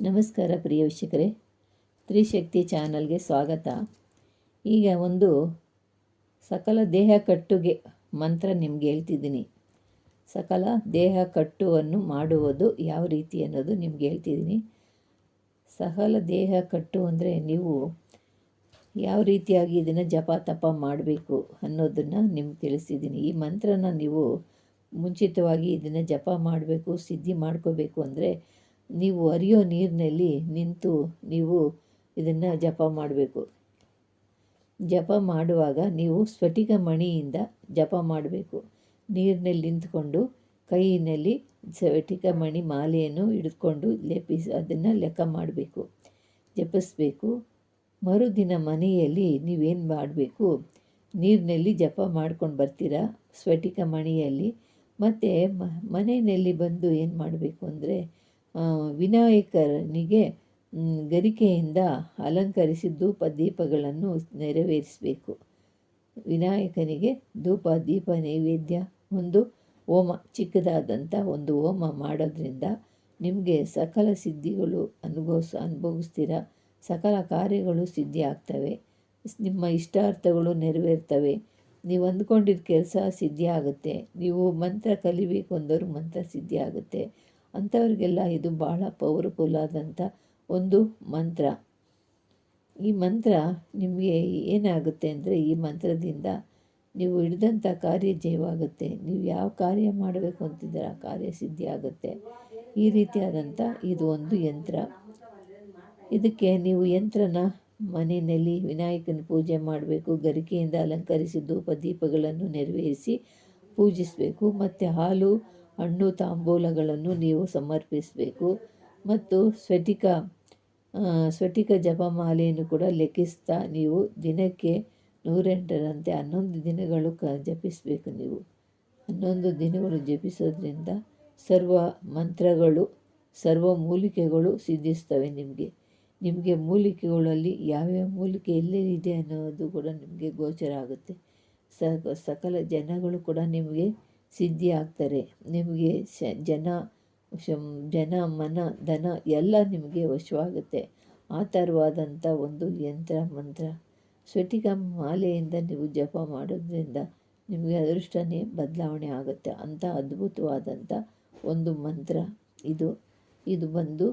ನಮಸ್ಕಾರ ಪ್ರಿಯ ವೀಕ್ಷಕರೇ. ತ್ರಿಶಕ್ತಿ ಚಾನಲ್ಗೆ ಸ್ವಾಗತ. ಈಗ ಒಂದು ಸಕಲ ದೇಹ ಕಟ್ಟುಗೆ ಮಂತ್ರ ನಿಮ್ಗೆ ಹೇಳ್ತಿದ್ದೀನಿ. ಸಕಲ ದೇಹ ಕಟ್ಟುವನ್ನು ಮಾಡುವುದು ಯಾವ ರೀತಿ ಅನ್ನೋದು ನಿಮ್ಗೆ ಹೇಳ್ತಿದ್ದೀನಿ. ಸಕಲ ದೇಹ ಕಟ್ಟು ಅಂದರೆ ನೀವು ಯಾವ ರೀತಿಯಾಗಿ ಇದನ್ನು ಜಪ ತಪ ಮಾಡಬೇಕು ಅನ್ನೋದನ್ನು ನಿಮ್ಗೆ ತಿಳಿಸಿದ್ದೀನಿ. ಈ ಮಂತ್ರನ ನೀವು ಮುಂಚಿತವಾಗಿ ಇದನ್ನು ಜಪ ಮಾಡಬೇಕು, ಸಿದ್ಧಿ ಮಾಡ್ಕೋಬೇಕು ಅಂದರೆ ನೀವು ಅರಿಯೋ ನೀರಿನಲ್ಲಿ ನಿಂತು ನೀವು ಇದನ್ನು ಜಪ ಮಾಡಬೇಕು. ಜಪ ಮಾಡುವಾಗ ನೀವು ಸ್ಫಟಿಕ ಮಣಿಯಿಂದ ಜಪ ಮಾಡಬೇಕು. ನೀರಿನಲ್ಲಿ ನಿಂತ್ಕೊಂಡು ಕೈಯಲ್ಲಿ ಸ್ಫಟಿಕ ಮಣಿ ಮಾಲೆಯನ್ನು ಹಿಡಿದುಕೊಂಡು ಲೇಪಿಸಿ ಅದನ್ನು ಲೆಕ್ಕ ಮಾಡಬೇಕು. ಜಪಿಸಬೇಕು. ಮರುದಿನ ಮನೆಯಲ್ಲಿ ನೀವೇನು ಮಾಡಬೇಕು? ನೀರಿನಲ್ಲಿ ಜಪ ಮಾಡ್ಕೊಂಡು ಬರ್ತೀರಾ? ಸ್ಫಟಿಕ ಮಣಿಯಲ್ಲಿ. ಮತ್ತು ಮನೆಯಲ್ಲಿ ಬಂದು ಏನು ಮಾಡಬೇಕು ಅಂದರೆ ವಿನಾಯಕನಿಗೆ ಗರಿಕೆಯಿಂದ ಅಲಂಕರಿಸಿ ಧೂಪ ದೀಪಗಳನ್ನು ನೆರವೇರಿಸಬೇಕು. ವಿನಾಯಕನಿಗೆ ಧೂಪ, ದೀಪ, ನೈವೇದ್ಯ, ಒಂದು ಹೋಮ ಚಿಕ್ಕದಾದಂಥ ಒಂದು ಹೋಮ ಮಾಡೋದ್ರಿಂದ ನಿಮಗೆ ಸಕಲ ಸಿದ್ಧಿಗಳು ಅನುಭವಿಸ್, ಅನುಭವಿಸ್ತೀರ? ಸಕಲ ಕಾರ್ಯಗಳು ಸಿದ್ಧಿ ಆಗ್ತವೆ ನಿಮ್ಮ ಇಷ್ಟಾರ್ಥಗಳು ನೆರವೇರ್ತವೆ. ನೀವು ಅಂದ್ಕೊಂಡಿದ್ದ ಕೆಲಸ ಸಿದ್ಧಿ ಆಗುತ್ತೆ ನೀವು ಮಂತ್ರ ಕಲಿಬೇಕು ಅಂದವರು ಮಂತ್ರ ಸಿದ್ಧಿ ಆಗುತ್ತೆ ಅಂಥವ್ರಿಗೆಲ್ಲ ಇದು ಭಾಳ ಪವರ್ಫುಲ್ ಆದಂಥ ಒಂದು ಮಂತ್ರ. ಈ ಮಂತ್ರ ನಿಮಗೆ ಏನಾಗುತ್ತೆ ಅಂದರೆ ಈ ಮಂತ್ರದಿಂದ ನೀವು ಹಿಡಿದಂಥ ಕಾರ್ಯ ಜಯವಾಗುತ್ತೆ. ನೀವು ಯಾವ ಕಾರ್ಯ ಮಾಡಬೇಕು ಅಂತಿದ್ದೀರ ಆ ಕಾರ್ಯ ಸಿದ್ಧಿ ಆಗುತ್ತೆ. ಈ ರೀತಿಯಾದಂಥ ಇದು ಒಂದು ಯಂತ್ರ. ಇದಕ್ಕೆ ನೀವು ಯಂತ್ರನ ಮನೆಯಲ್ಲಿ ವಿನಾಯಕನ ಪೂಜೆ ಮಾಡಬೇಕು, ಗರಿಕೆಯಿಂದ ಅಲಂಕರಿಸಿ ಧೂಪ ದೀಪಗಳನ್ನು ನೆರವೇರಿಸಿ ಪೂಜಿಸಬೇಕು, ಮತ್ತು ಹಾಲು ಹಣ್ಣು ತಾಂಬೂಲಗಳನ್ನು ನೀವು ಸಮರ್ಪಿಸಬೇಕು. ಮತ್ತು ಸ್ಫಟಿಕ ಸ್ಫಟಿಕ ಜಪಮಾಲೆಯನ್ನು ಕೂಡ ಲೆಕ್ಕಿಸ್ತಾ ನೀವು ದಿನಕ್ಕೆ ನೂರೆಂಟರಂತೆ ಹನ್ನೊಂದು ದಿನಗಳು ಕ, ಜಪಿಸಬೇಕು ನೀವು. ಹನ್ನೊಂದು ದಿನಗಳು ಜಪಿಸೋದ್ರಿಂದ ಸರ್ವ ಮಂತ್ರಗಳು, ಸರ್ವ ಮೂಲಿಕೆಗಳು ಸಿದ್ಧಿಸ್ತವೆ ನಿಮಗೆ. ನಿಮಗೆ ಮೂಲಿಕೆಗಳಲ್ಲಿ ಯಾವ್ಯಾವ ಮೂಲಿಕೆ ಎಲ್ಲೆಲ್ಲಿದೆ ಅನ್ನೋದು ಕೂಡ ನಿಮಗೆ ಗೋಚರ ಆಗುತ್ತೆ. ಸಕಲ ಜನಗಳು ಕೂಡ ನಿಮಗೆ ಸಿದ್ಧಿ ಆಗ್ತಾರೆ ನಿಮಗೆ ಶ, ಜನ ಜನ, ಮನ, ಧನ ಎಲ್ಲ ನಿಮಗೆ ವಶವಾಗುತ್ತೆ. ಆ ಥರವಾದಂಥ ಒಂದು ಯಂತ್ರ, ಮಂತ್ರ. ಸ್ಫಟಿಕ ಮಾಲೆಯಿಂದ ನೀವು ಜಪ ಮಾಡೋದ್ರಿಂದ ನಿಮಗೆ ಅದೃಷ್ಟನೇ ಬದಲಾವಣೆ ಆಗುತ್ತೆ. ಅಂಥ ಅದ್ಭುತವಾದಂಥ ಒಂದು ಮಂತ್ರ ಇದು. ಇದು ಬಂದು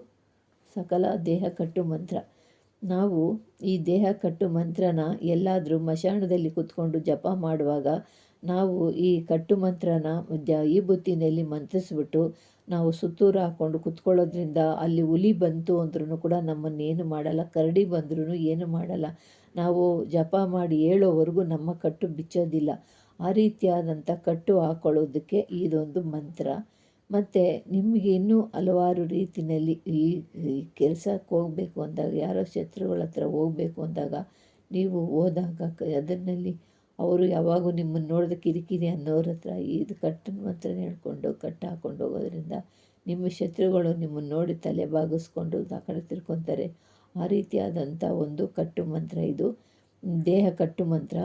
ಸಕಲ ದೇಹ ಕಟ್ಟು ಮಂತ್ರ. ನಾವು ಈ ದೇಹ ಕಟ್ಟು ಮಂತ್ರನ ಎಲ್ಲಾದರೂ ಮಶಾಣದಲ್ಲಿ ಕೂತ್ಕೊಂಡು ಜಪ ಮಾಡುವಾಗ ನಾವು ಈ ಕಟ್ಟು ಮಂತ್ರನ ಈ ಬುತ್ತಿನಲ್ಲಿ ಮಂತ್ರಿಸ್ಬಿಟ್ಟು ನಾವು ಸುತ್ತೂರು ಹಾಕ್ಕೊಂಡು ಕುತ್ಕೊಳ್ಳೋದ್ರಿಂದ ಅಲ್ಲಿ ಹುಲಿ ಬಂತು ಅಂದ್ರೂ ಕೂಡ ನಮ್ಮನ್ನೇನು ಮಾಡಲ್ಲ, ಕರಡಿ ಬಂದ್ರೂ ಏನು ಮಾಡಲ್ಲ. ನಾವು ಜಪ ಮಾಡಿ ಹೇಳೋವರೆಗೂ ನಮ್ಮ ಕಟ್ಟು ಬಿಚ್ಚೋದಿಲ್ಲ. ಆ ರೀತಿಯಾದಂಥ ಕಟ್ಟು ಹಾಕೊಳ್ಳೋದಕ್ಕೆ ಇದೊಂದು ಮಂತ್ರ. ಮತ್ತು ನಿಮಗೆ ಇನ್ನೂ ಹಲವಾರು ರೀತಿಯಲ್ಲಿ ಈ ಕೆಲಸಕ್ಕೆ ಹೋಗಬೇಕು ಅಂದಾಗ, ಯಾರೋ ಶತ್ರುಗಳ ಹತ್ರ ಹೋಗಬೇಕು ಅಂದಾಗ, ನೀವು ಹೋದಾಗ ಅದನ್ನಲ್ಲಿ ಅವರು ಯಾವಾಗೂ ನಿಮ್ಮನ್ನು ನೋಡಿದ ಕಿರಿಕಿರಿ ಅನ್ನೋರ ಹತ್ರ ಇದು ಕಟ್ಟನ್ನು ಮಂತ್ರ ಹೇಳ್ಕೊಂಡು ಕಟ್ಟು ಹಾಕ್ಕೊಂಡು ಹೋಗೋದ್ರಿಂದ ನಿಮ್ಮ ಶತ್ರುಗಳು ನಿಮ್ಮನ್ನು ನೋಡಿ ತಲೆ ಬಾಗಿಸ್ಕೊಂಡು ಕಡೆ ತಿರ್ಕೊತಾರೆ ಆ ರೀತಿಯಾದಂಥ ಒಂದು ಕಟ್ಟು ಮಂತ್ರ ಇದು. ದೇಹ ಕಟ್ಟು ಮಂತ್ರ.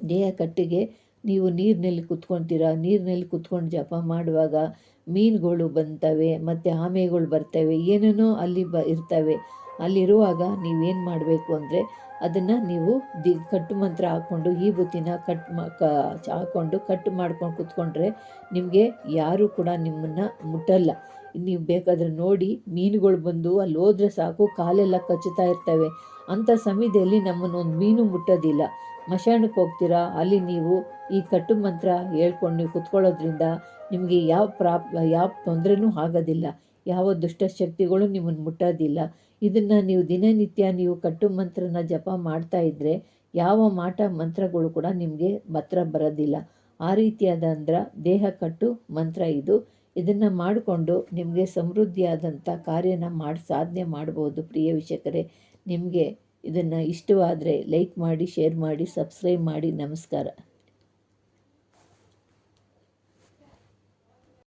ದೇಹ ಕಟ್ಟಿಗೆ ನೀವು ನೀರಿನಲ್ಲಿ ಕುತ್ಕೊತೀರ? ನೀರಿನಲ್ಲಿ ಕುತ್ಕೊಂಡು ಜಪ ಮಾಡುವಾಗ ಮೀನುಗಳು ಬಂತವೆ, ಮತ್ತು ಆಮೆಗಳು ಬರ್ತವೆ, ಏನೇನೋ ಅಲ್ಲಿ ಬ ಇರ್ತವೆ. ಅಲ್ಲಿರುವಾಗ ನೀವೇನು ಮಾಡಬೇಕು ಅಂದರೆ ಅದನ್ನು ನೀವು ದಿ ಕಟ್ಟು ಮಂತ್ರ ಹಾಕ್ಕೊಂಡು, ಈ ಬುತ್ತಿನ ಕಟ್ ಮಾ ಹಾಕ್ಕೊಂಡು ಕಟ್ ಮಾಡ್ಕೊಂಡು ಕುತ್ಕೊಂಡ್ರೆ ನಿಮಗೆ ಯಾರೂ ಕೂಡ ನಿಮ್ಮನ್ನು ಮುಟ್ಟಲ್ಲ. ನೀವು ಬೇಕಾದರೆ ನೋಡಿ ಮೀನುಗಳು ಬಂದು ಅಲ್ಲಿ ಹೋದ್ರೆ ಸಾಕು, ಕಾಲೆಲ್ಲ ಕಚ್ಚುತ್ತಾ ಇರ್ತವೆ. ಅಂಥ ಸಮಯದಲ್ಲಿ ನಮ್ಮನ್ನೊಂದು ಮೀನು ಮುಟ್ಟೋದಿಲ್ಲ. ಮಶಾಣಕ್ಕೆ ಹೋಗ್ತೀರಾ? ಅಲ್ಲಿ ನೀವು ಈ ಕಟ್ಟು ಮಂತ್ರ ಹೇಳ್ಕೊಂಡು ನೀವು ಕುತ್ಕೊಳ್ಳೋದ್ರಿಂದ ನಿಮಗೆ ಯಾವ ಪ್ರಾಪ್, ಯಾವ ತೊಂದರೆನೂ ಆಗೋದಿಲ್ಲ. ಯಾವ ದುಷ್ಟಶಕ್ತಿಗಳು ನಿಮ್ಮನ್ನು ಮುಟ್ಟೋದಿಲ್ಲ. ಇದನ್ನು ನೀವು ದಿನನಿತ್ಯ ನೀವು ಕಟ್ಟು ಮಂತ್ರನ ಜಪ ಮಾಡ್ತಾ ಇದ್ದರೆ ಯಾವ ಮಾಟ ಮಂತ್ರಗಳು ಕೂಡ ನಿಮಗೆ ಮಾತ್ರ ಬರೋದಿಲ್ಲ. ಆ ರೀತಿಯಾದ ಅಂದ್ರೆ ದೇಹ ಕಟ್ಟು ಮಂತ್ರ ಇದು. ಇದನ್ನು ಮಾಡಿಕೊಂಡು ನಿಮಗೆ ಸಮೃದ್ಧಿಯಾದಂಥ ಕಾರ್ಯನ ಮಾಡಿ ಸಾಧನೆ ಮಾಡ್ಬೋದು ಪ್ರಿಯ ವೀಕ್ಷಕರೇ. ನಿಮಗೆ ಇದನ್ನು ಇಷ್ಟವಾದರೆ ಲೈಕ್ ಮಾಡಿ ಶೇರ್ ಮಾಡಿ ಸಬ್ಸ್ಕ್ರೈಬ್ ಮಾಡಿ. ನಮಸ್ಕಾರ.